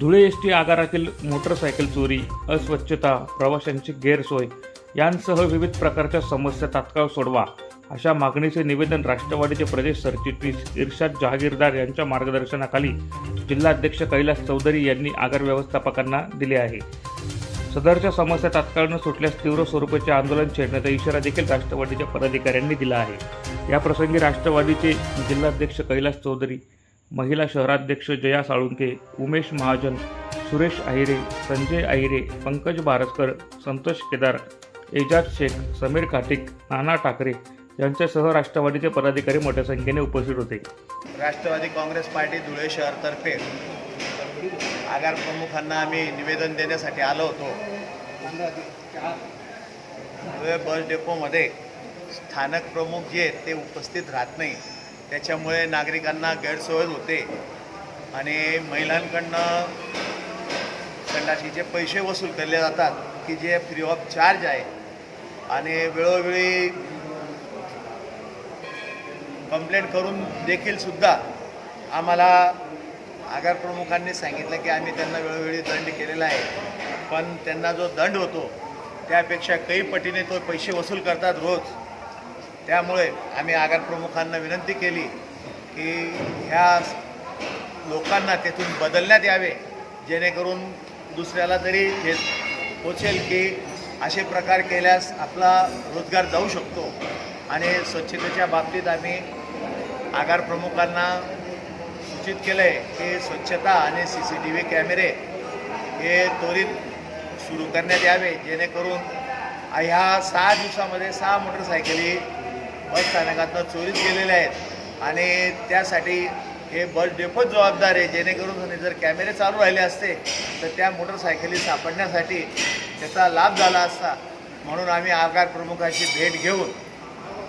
Dhule S T आगारातील motorcycle चोरी अस्वच्छता प्रवाशांची गैरसोय यांसह विविध प्रकारच्या समस्या तात्काळ सोडवा अशा मागणीचे निवेदन राष्ट्रवादीचे प्रदेश सरचिटणीस इर्शाद जहागीरदार यांच्या मार्गदर्शनाखाली जिल्हाध्यक्ष कैलास चौधरी यांनी आगार व्यवस्थापकांना दिले आहे. सदरच्या समस्या तात्काळ न सुटल्यास तीव्र स्वरूपाचे आंदोलन छेडण्याचा इशारा देखील राष्ट्रवादीच्या पदाधिकाऱ्यांनी दिला आहे. याप्रसंगी राष्ट्रवादीचे जिल्हाध्यक्ष कैलास चौधरी महिला शहराध्यक्ष जया साळुंके उमेश महाजन सुरेश आहिरे संजय आहिरे पंकज बारसकर संतोष केदार एजाज शेख समीर काटिक नाना ठाकरे यांच्यासह राष्ट्रवादीचे पदाधिकारी मोठ्या संख्येने उपस्थित होते. राष्ट्रवादी काँग्रेस पार्टी धुळे शहरतर्फे आगार प्रमुखांना आम्ही निवेदन देण्यासाठी आलो होतो. धुळे बस डेपोमध्ये स्थानक प्रमुख जे आहेत ते उपस्थित राहत नाही. त्याच्यामुळे नागरिकांना गैरसोय होते. आणि महिलांकडनं संडाशीचे पैसे वसूल केले जातात की जे फ्री ऑफ चार्ज आहे आणि वेळोवेळी कंप्लेंट करून देखील सुद्धा आम्हाला आगार प्रमुखांनी सांगितलं की आम्ही त्यांना वेळोवेळी दंड केलेला आहे. पण त्यांना जो दंड होतो त्यापेक्षा काही पटीने तो पैसे वसूल करतात रोज. त्यामुळे आम्ही आगार प्रमुखांना विनंती केली की ह्या लोकांना तेथून बदलण्यात यावे जेणेकरून दुसऱ्याला तरी हे पोचेल की असे प्रकार केल्यास आपला रोजगार जाऊ शकतो. आणि स्वच्छतेच्या बाबतीत आम्ही आगार प्रमुखांना सूचित केलं आहे की स्वच्छता आणि सी सी टी व्ही कॅमेरे हे त्वरित सुरू करण्यात यावे जेणेकरून ह्या सहा दिवसामध्ये सहा मोटरसायकली बस स्थानकातनं चोरीत गेलेल्या आहेत. आणि त्यासाठी हे बस डेपोच जबाबदार आहे. जेणेकरून जर कॅमेरे चालू राहिले असते तर त्या मोटरसायकली सापडण्यासाठी त्याचा लाभ झाला असता. म्हणून आम्ही आगार प्रमुखाची भेट घेऊन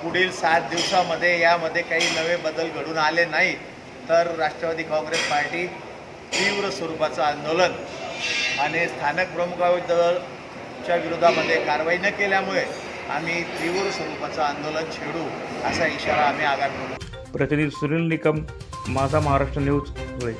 पुढील सात दिवसामध्ये यामध्ये काही नवे बदल घडून आले नाही तर राष्ट्रवादी काँग्रेस पार्टी तीव्र स्वरूपाचं आंदोलन आणि स्थानक प्रमुखाविरुद्धच्या विरोधामध्ये कारवाई न केल्यामुळे आम्ही तीव्र स्वरूपाचं आंदोलन छेडू असा इशारा आम्ही आगामी प्रतिनिधी सुनील निकम माझा महाराष्ट्र न्यूज धुळे.